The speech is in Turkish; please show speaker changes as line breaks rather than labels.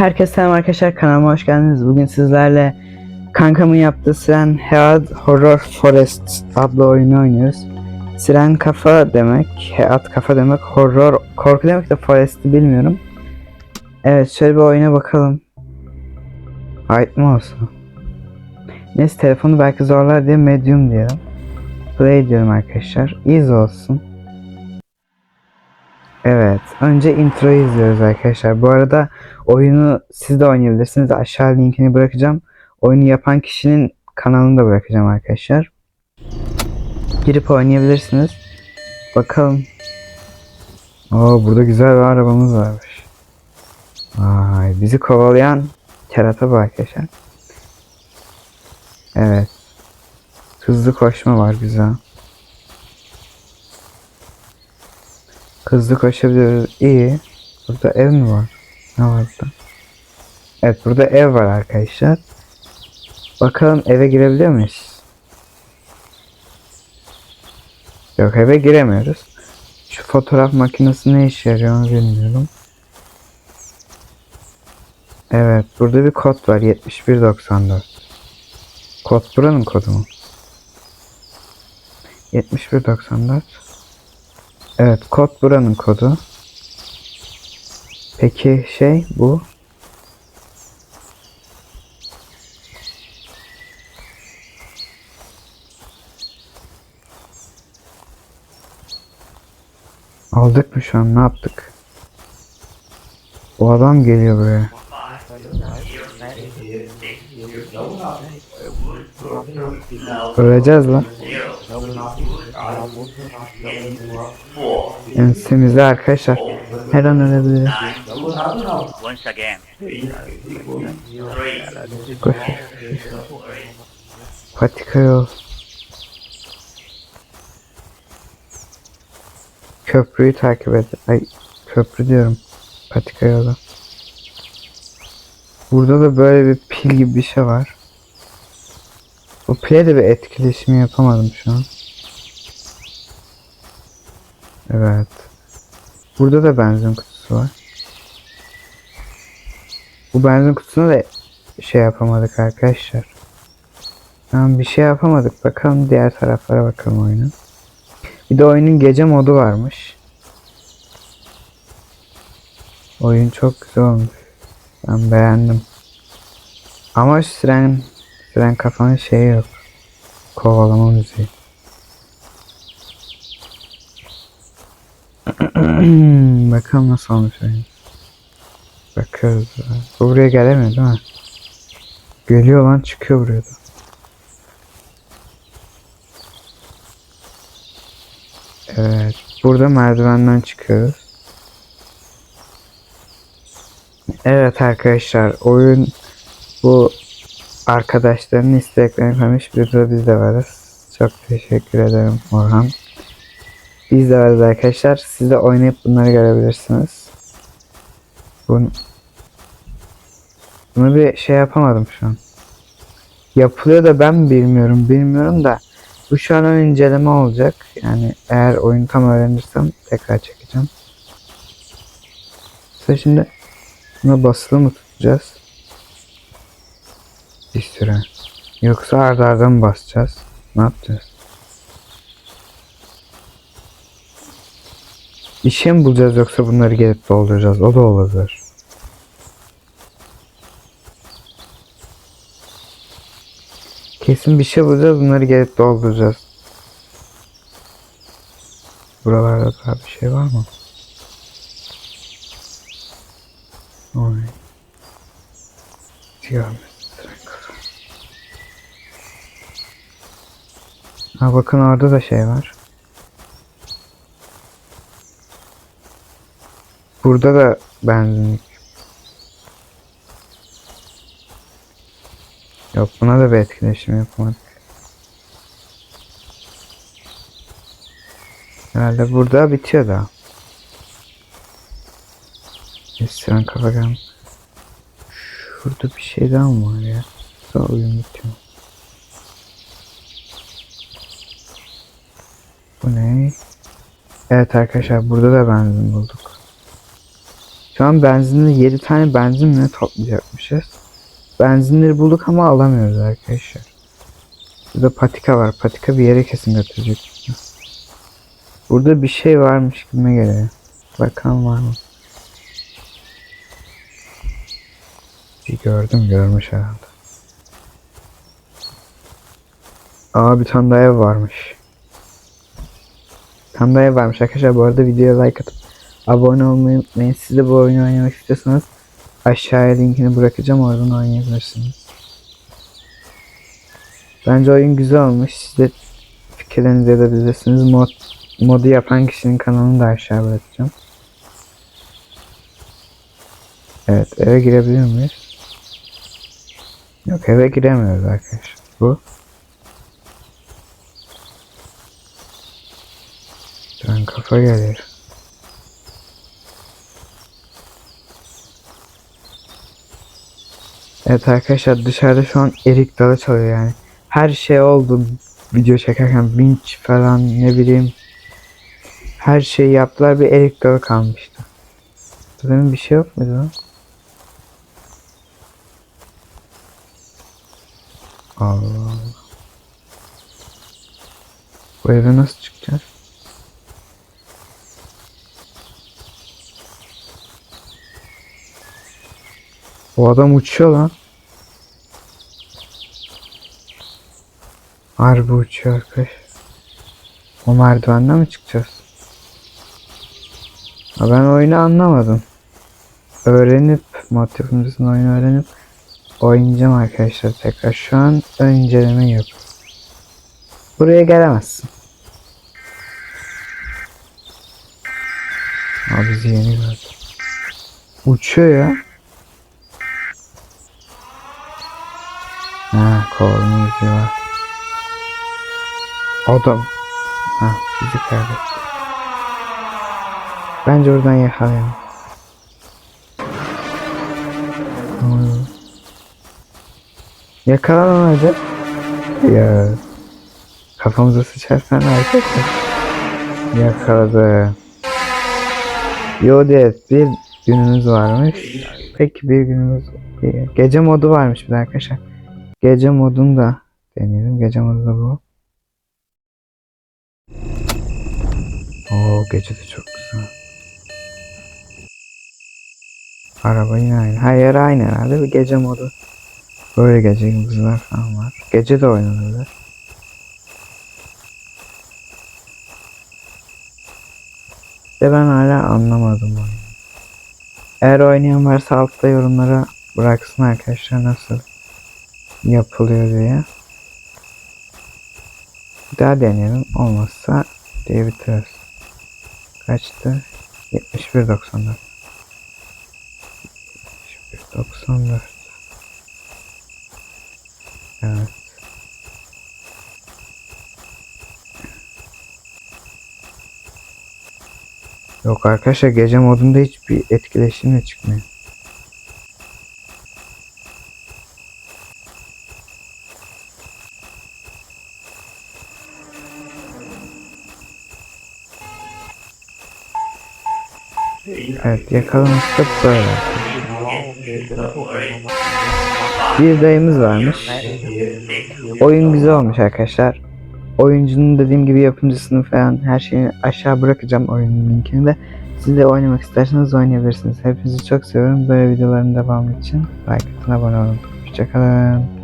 Herkese selam arkadaşlar kanalıma hoş geldiniz. Bugün sizlerle kankamın yaptığı Siren Head Horror Forest adlı oyunu oynuyoruz. Siren kafa demek, Head kafa demek, horror korku demek de Forest'i bilmiyorum. Evet şöyle bir oyuna bakalım. Ait mi olsun? Neyse telefonu belki zorlar diye medium diyorum. Play diyorum arkadaşlar. Easy olsun. Evet. Önce introyu izliyoruz arkadaşlar. Bu arada oyunu siz de oynayabilirsiniz. Aşağı linkini bırakacağım. Oyunu yapan kişinin kanalını da bırakacağım arkadaşlar. Girip oynayabilirsiniz. Bakalım. Oo burada güzel bir arabamız varmış. Vay bizi kovalayan kerata bu arkadaşlar. Evet. Hızlı koşma var güzel. Hızlı koşabiliyoruz. İyi. Burada ev mi var? Ne var burada? Evet burada ev var arkadaşlar. Bakalım eve girebiliyor muyuz? Yok eve giremiyoruz. Şu fotoğraf makinesi ne işe yarıyor onu bilmiyorum. Evet burada bir kod var 7194. Kod buranın kodu mu? 7194. Evet kod buranın kodu. Peki şey bu. Aldık mı şu an ne yaptık? O adam geliyor buraya. Öleceğiz lan. Ensemizde arkadaşlar. Her an ölebiliriz.
once again.
Patika yol. Köprüyü takip et. Ay köprü diyorum. Patika yolu. Burada da böyle bir pil gibi bir şey var. Bu pile de bir etkileşimi yapamadım şu an. Evet. Burada da benzin kutusu var. Bu benzin kutusuna da şey yapamadık arkadaşlar. Tamam bir şey yapamadık. Bakalım diğer taraflara bakalım oyunun. Bir de oyunun gece modu varmış. Oyun çok güzel olmuş. Ben beğendim. Ama siren, siren kafanın şeyi yok. Kovalama müziği. Bakalım nasıl olmuş oyun. Bakıyoruz. Bu buraya gelemiyor değil mi? Geliyor lan çıkıyor buraya da. Evet. Burada merdivenden çıkıyoruz. Evet arkadaşlar oyun bu arkadaşların isteklerini koymuş. Bir de biz de varız. Çok teşekkür ederim Orhan. Biz de varız arkadaşlar. Siz de oynayıp bunları görebilirsiniz. Bunu, bunu bir şey yapamadım şu an. Yapılıyor da ben bilmiyorum. Bilmiyorum da bu şu an ön inceleme olacak. Yani eğer oyunu tam öğrenirsem tekrar çekeceğim. Mesela şimdi buna basılı mı tutacağız? Bir süre. Yoksa arda arda mı basacağız? Ne yapacağız? Bir şey mi bulacağız yoksa bunları gelip dolduracağız? O da olabilir. Kesin bir şey bulacağız bunları gelip dolduracağız. Buralarda daha bir şey var mı? Oy. Görmedim. Ha bakın orada da şey var. Burada da benzinlik. Yok buna da bir etkileşim yapmadık. Herhalde burada bitiyor da. Restoran kafa gel. Şurada bir şey daha mı var ya? Sonra oyun bitiyor. Bu ne? Evet arkadaşlar burada da benzin bulduk. Şu an benzinle 7 tane benzin mi ne toplayacakmışız. Benzinleri bulduk ama alamıyoruz arkadaşlar. Burada patika var. Patika bir yere kesin götürecek. Burada bir şey varmış gibi geliyor. Bakalım var mı? Bir gördüm görmüş herhalde. Aa bir tane daha ev varmış. Bir tane daha ev varmış arkadaşlar. Bu arada videoya like atıp abone olmayı unutmayın. Siz de bu oyunu oynamak istiyorsanız aşağıya linkini bırakacağım. Oradan oynayabilirsiniz. Bence oyun güzel olmuş. Siz de fikirlerinizi edebilirsiniz. Mod, modu yapan kişinin kanalını da aşağı bırakacağım. Evet eve girebilir miyiz? Yok eve giremiyoruz arkadaşlar. Bu. Ben kafa geliyor. Evet arkadaşlar dışarıda şu an erik dalı çalıyor yani. Her şey oldu video çekerken vinç falan ne bileyim. Her şeyi yaptılar bir erik dalı kalmıştı. Demin bir şey yok muydu? Allah Allah. Bu eve nasıl çıkacağız? O adam uçuyor lan. Harbi uçuyor arkadaş. O merdivenden mi çıkacağız? Ha ben oyunu anlamadım. Öğrenip motifimizin oyunu öğrenip oynayacağım arkadaşlar tekrar. Şu an ön inceleme yok. Buraya gelemezsin. Abi bizi yeni gördü. Uçuyor ya. Ha kovalama müziği var. Adam. Ha bizi kaybetti. Bence oradan yakalayalım. Ne oluyor? Yakalanamadı. Ya. Kafamıza sıçarsan arkadaşlar. Yakaladı. Yo evet bir günümüz varmış. Peki bir günümüz gece modu varmış bir de arkadaşlar. Gece modunu da deneyelim. Gece modu da bu. Oo gece de çok güzel. Araba yine aynı. Her yer aynı herhalde. Bir gece modu. Böyle gece yıldızlar falan var. Gece de oynanırlar. De ben hala anlamadım oyunu. Eğer oynayan varsa altta yorumlara bıraksın arkadaşlar nasıl yapılıyor diye. Bir daha deneyelim. Olmazsa diye bitiririz. Kaçtı? 71.94 71.94 Evet. Yok arkadaşlar gece modunda hiçbir etkileşim de çıkmıyor. Evet yakalaması böyle. Bir dayımız varmış. Oyun güzel olmuş arkadaşlar. Oyuncunun dediğim gibi yapımcısını falan her şeyini aşağı bırakacağım oyunun linkini de. Siz de oynamak isterseniz oynayabilirsiniz. Hepinizi çok seviyorum. Böyle videoların devamı için like atın abone olun. Hoşçakalın.